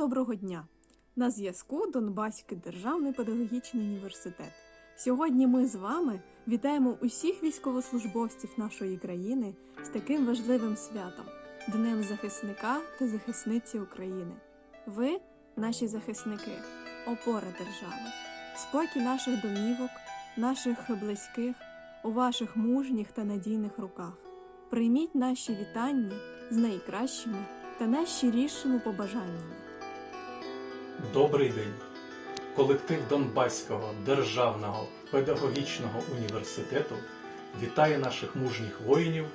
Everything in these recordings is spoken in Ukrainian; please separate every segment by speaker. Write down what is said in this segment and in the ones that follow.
Speaker 1: Доброго дня! На зв'язку Донбаський державний педагогічний університет. Сьогодні ми з вами вітаємо усіх військовослужбовців нашої країни з таким важливим святом Днем захисника та захисниці України. Ви, наші захисники, опора держави, спокій наших домівок, наших близьких у ваших мужніх та надійних руках. Прийміть наші вітання з найкращими та найщирішими побажаннями.
Speaker 2: Добрий день! Колектив Донбаського державного педагогічного університету вітає наших мужніх воїнів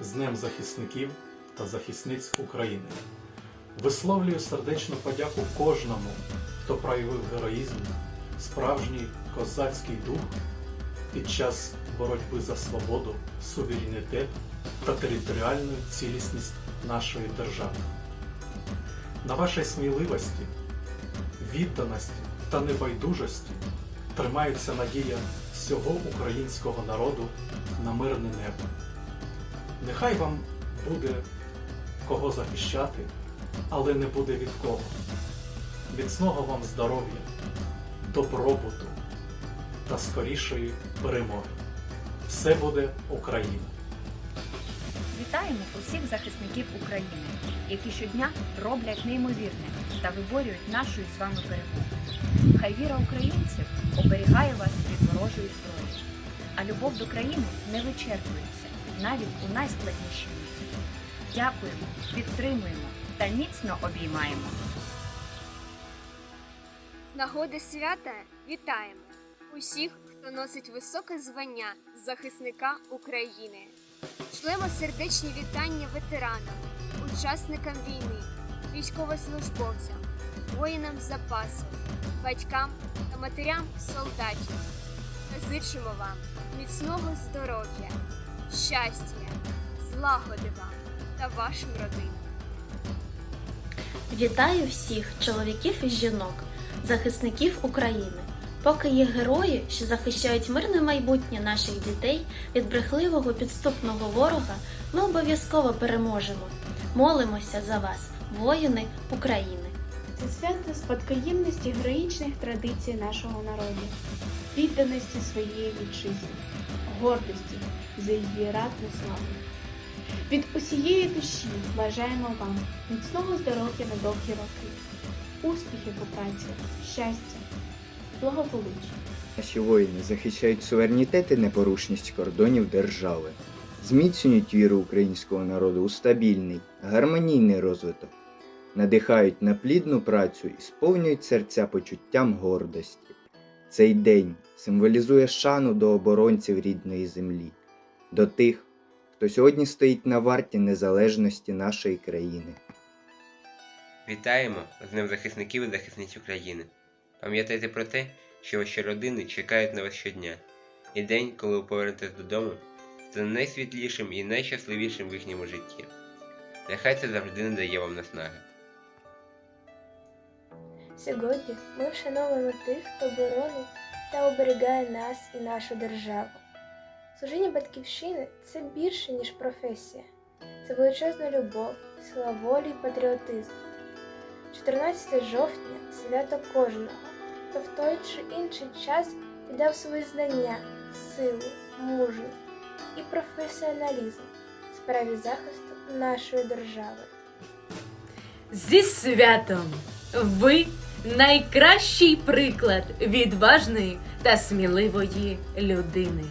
Speaker 2: з Днем захисників та захисниць України. Висловлюю сердечну подяку кожному, хто проявив героїзм, справжній козацький дух під час боротьби за свободу, суверенітет та територіальну цілісність нашої держави. На вашій сміливості відданості та небайдужості тримається надія всього українського народу на мирне небо. Нехай вам буде кого захищати, але не буде від кого. Міцного вам здоров'я, добробуту та скорішої перемоги. Все буде Україна!
Speaker 3: Вітаємо усіх захисників України, які щодня роблять неймовірне та виборюють нашу з вами перемогу. Хай віра українців оберігає вас від ворожої зброї, а любов до країни не вичерпується навіть у найскладніші миті. Дякуємо, підтримуємо та міцно обіймаємо.
Speaker 4: З нагоди свята вітаємо усіх, хто носить високе звання захисника України. Шлемо сердечні вітання ветеранам, учасникам війни, військовослужбовцям, воїнам запасу, батькам та матерям солдатів. Зичимо вам міцного здоров'я, щастя, злагоди вам та вашим родинам.
Speaker 5: Вітаю всіх чоловіків і жінок, захисників України. Поки є герої, що захищають мирне майбутнє наших дітей від брехливого підступного ворога, ми обов'язково переможемо. Молимося за вас, воїни України.
Speaker 6: Це свято спадкоємності героїчних традицій нашого народу, відданості своєї вітчизні, гордості за її ратну славу. Від усієї душі бажаємо вам міцного здоров'я на довгі роки, успіхів у праці, щастя, благополуччя.
Speaker 7: Наші воїни захищають суверенітет і непорушність кордонів держави, зміцнюють віру українського народу у стабільний, гармонійний розвиток, надихають на плідну працю і сповнюють серця почуттям гордості. Цей день символізує шану до оборонців рідної землі, до тих, хто сьогодні стоїть на варті незалежності нашої країни.
Speaker 8: Вітаємо з Днем захисників і захисниць України. Пам'ятайте про те, що ваші родини чекають на вас щодня, і день, коли ви повернетесь додому, стане найсвітлішим і найщасливішим в їхньому житті. Нехай це завжди не дає вам наснаги.
Speaker 9: Сьогодні ми вшановуємо тих, хто боронить та оберігає нас і нашу державу. Служіння батьківщини це більше, ніж професія, це величезна любов, сила волі і патріотизм. 14 жовтня свято кожного, хто в той чи інший час віддав свої знання, силу, мужність і професіоналізм в справі захисту нашої держави.
Speaker 10: Зі святом! Ви найкращий приклад відважної та сміливої людини.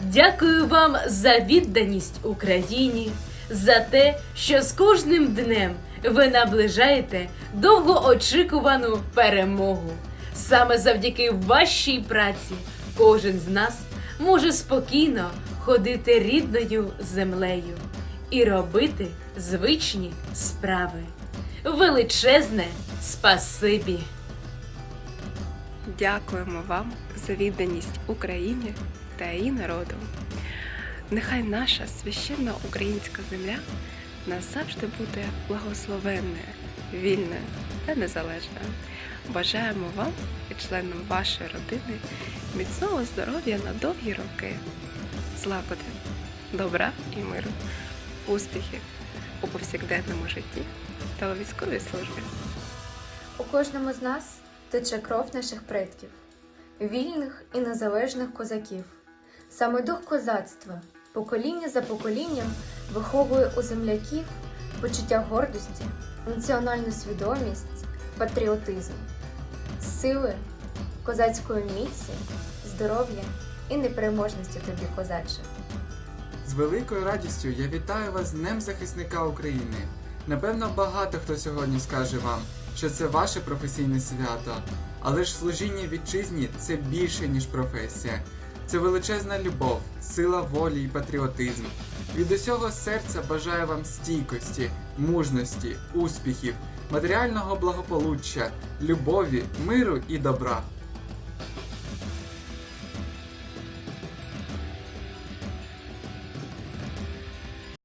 Speaker 10: Дякую вам за відданість Україні, за те, що з кожним днем ви наближаєте довгоочікувану перемогу. Саме завдяки вашій праці кожен з нас може спокійно ходити рідною землею і робити звичні справи. Величезне спасибі!
Speaker 11: Дякуємо вам за відданість Україні та її народу. Нехай наша священна українська земля назавжди буде благословенною, вільною та незалежною. Бажаємо вам і членам вашої родини міцного здоров'я на довгі роки, злагоди, добра і миру, успіхів у повсякденному житті та у військовій службі.
Speaker 12: У кожному з нас тече кров наших предків, вільних і незалежних козаків. Саме дух козацтва покоління за поколінням виховує у земляків почуття гордості, національну свідомість, патріотизм, сили, козацької міці, здоров'я і непереможності тобі, козаче.
Speaker 13: З великою радістю я вітаю вас з Днем захисника України. Напевно, багато хто сьогодні скаже вам, що це ваше професійне свято, але ж служіння вітчизні це більше, ніж професія. Це величезна любов, сила волі і патріотизм. Від усього серця бажаю вам стійкості, мужності, успіхів, матеріального благополуччя, любові, миру і добра.